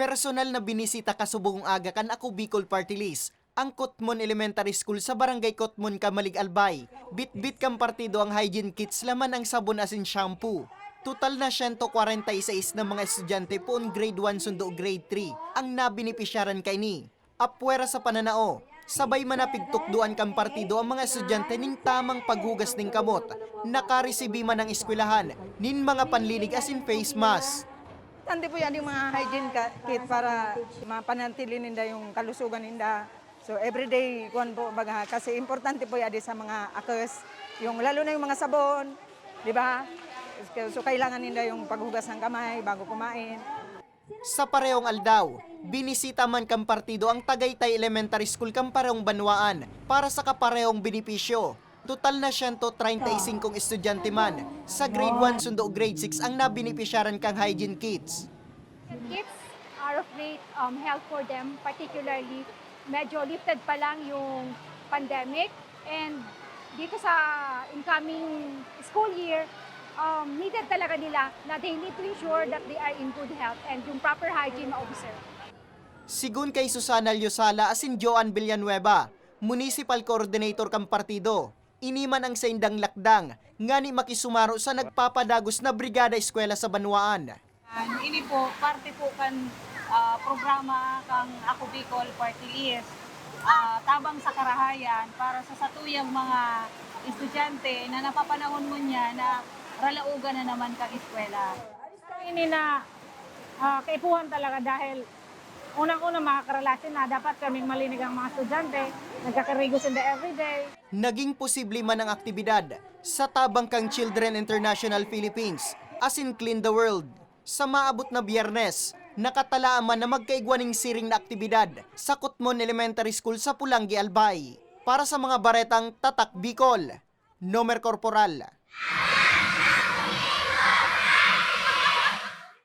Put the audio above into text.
Personal na binisita kasubong aga kan ako Bicol Party List. Ang Kotmon Elementary School sa Barangay Kotmon, Kamalig Albay. Bit-bit kang partido ang hygiene kits laman ang sabon asin shampoo. Total na 146 na mga estudyante poon grade 1 sundo grade 3 ang nabinipisyaran kay ni. Apwera sa pananao, sabay manapigtukduan kang partido ang mga estudyante ning tamang paghugas ning kamot. Nakaresibi man ng eskwelahan nin mga panlinig asin face mask. Tandi po yan yung mga hygiene ka- kit para mapanatili ninda yung kalusugan ninda. So everyday kuan po baga kasi importante po yan sa mga akos, yung lalo na yung mga sabon, di ba? So kailangan ninda yung paghugas ng kamay bago kumain. Sa parehong aldaw, binisita man kang partido ang Tagaytay Elementary School kang parehong banwaan para sa kaparehong benepisyo. Total na 135 estudyante man sa grade 1 sundo grade 6 ang nabinipisyaran kang hygiene kits. Kids are of great um, help for them, particularly medyo lifted pa lang yung pandemic and dito sa incoming school year, um, needed talaga nila na they need to ensure that they are in good health and yung proper hygiene ma-observe. Sigun kay Susana Lyosala asin Joan Villanueva, Municipal Coordinator kang partido. Iniman ang saindang lakdang nga ni makisumaro sa nagpapadagos na brigada eskwela sa Banwaan. Ano, ini po, parte po kan ah, programa kang Ako Bicol Party List. Ah, tabang sa karahayan para sa satuyang mga estudyante na napapanahon mo niya na ralaugan na naman kang eskwela. ini na ah, kaipuhan talaga dahil unang-una makakarelasyon na dapat kaming malinig ang mga estudyante, nagkakarigos in the everyday. Naging posible man ang aktibidad sa tabang kang Children International Philippines as in Clean the World. Sa maabot na biyernes, nakatalaan man na magkaigwaning siring na aktibidad sa Kutmon Elementary School sa Pulangi, Albay. Para sa mga baretang Tatak Bicol, Nomer Corporal.